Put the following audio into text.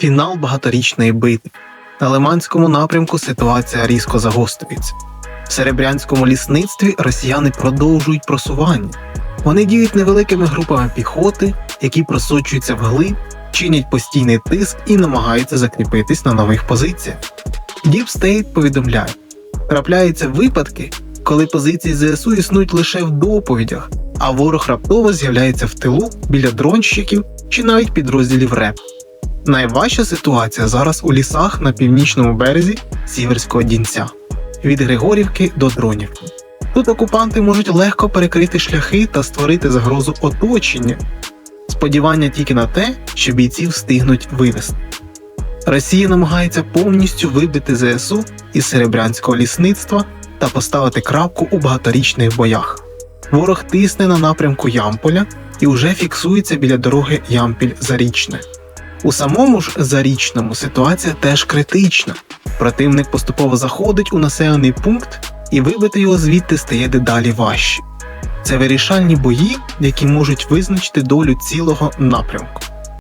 Фінал багаторічної битви. На Лиманському напрямку ситуація різко загострюється. В Серебрянському лісництві росіяни продовжують просування. Вони діють невеликими групами піхоти, які просочуються вглиб, чинять постійний тиск і намагаються закріпитись на нових позиціях. State повідомляє, трапляються випадки, коли позиції ЗСУ існують лише в доповідях, а ворог раптово з'являється в тилу біля дронщиків чи навіть підрозділів РЕП. Найважча ситуація зараз у лісах на північному березі Сіверського Дінця від Григорівки до Дронівки. Тут окупанти можуть легко перекрити шляхи та створити загрозу оточення. Сподівання тільки на те, що бійців встигнуть вивести. Росія намагається повністю вибити ЗСУ із серебрянського лісництва та поставити крапку у багаторічних боях. Ворог тисне на напрямку Ямполя і вже фіксується біля дороги Ямпіль-Зарічне. У самому ж Зарічному ситуація теж критична. Противник поступово заходить у населений пункт, і вибити його звідти стає дедалі важче. Це вирішальні бої, які можуть визначити долю цілого напрямку.